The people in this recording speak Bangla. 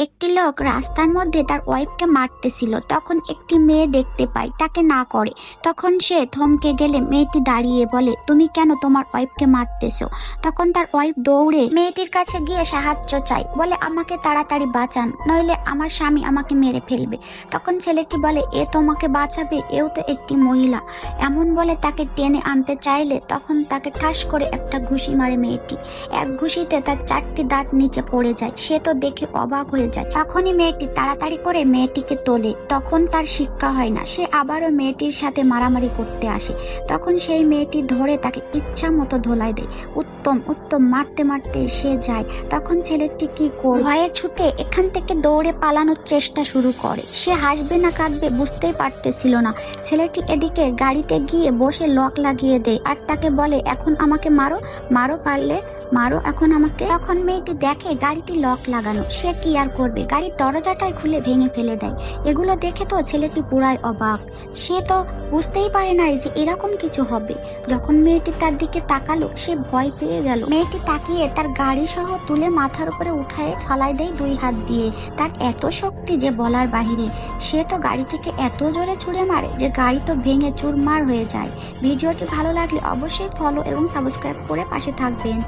একটি লোক রাস্তার মধ্যে তার ওয়াইফকে মারতেছিল। তখন একটি মেয়ে দেখতে পায়, তাকে না করে। তখন সে থমকে গেলে মেয়েটি দাঁড়িয়ে বলে, তুমি কেন তোমার ওয়াইফকে মারতেছো? তখন তার ওয়াইফ দৌড়ে মেয়েটির কাছে গিয়ে সাহায্য চাই বলে, আমাকে তাড়াতাড়ি বাঁচান, নইলে আমার স্বামী আমাকে মেরে ফেলবে। তখন ছেলেটি বলে, এ তোমাকে বাঁচাবে? এও তো একটি মহিলা। এমন বলে তাকে টেনে আনতে চাইলে তখন তাকে ঠাস করে একটা ঘুষি মারে মেয়েটি। এক ঘুষিতে তার চারটি দাঁত নিচে পড়ে যায়। সে তো দেখে অবাক হয়ে যায়। তখনই মেয়েটি তাড়াতাড়ি করে মেয়েটিকে তোলে। তখন তার শিক্ষা হয় না। সে আবারও মেয়েটির সাথে মারামারি করতে আসে। তখন সেই মেয়েটি ধরে তাকে ইচ্ছা মতো ধোলাই দেয়। উত্তম উত্তম, মারতে মারতে সে যায়। তখন ছেলেটি কি করে ভয়ে ছুটে এখান থেকে দৌড়ে পালানোর চেষ্টা শুরু করে। সে হাসবে না, কাঁদবে, বুঝতেই পারতেছিল না। ছেলেটি এদিকে গাড়িতে গিয়ে বসে লক লাগিয়ে দেয় আর তাকে বলে, এখন আমাকে মারো মারো পারলে, মারো এখন আমাকে। তখন মেয়েটি দেখে গাড়িটি লক লাগানো। সে কি আর করবে? গাড়ির দরজাটাই খুলে ভেঙে ফেলে দেয়। এগুলো দেখে তো ছেলেটি পুরাই অবাক। সে তো বুঝতেই পারে নাই যে এরকম কিছু হবে। যখন মেয়েটি তার দিকে তাকালো, সে ভয় পেয়ে গেল। মেয়েটি তাকিয়ে তার গাড়ি সহ তুলে মাথার উপরে উঠায় ফালাই দেয় দুই হাত দিয়ে। তার এত শক্তি যে বলার বাহিরে, সে তো গাড়িটিকে এত জোরে ছুড়ে মারে যে গাড়ি তো ভেঙে চুরমার হয়ে যায়। ভিডিওটি ভালো লাগলে অবশ্যই ফলো এবং সাবস্ক্রাইব করে পাশে থাকবেন।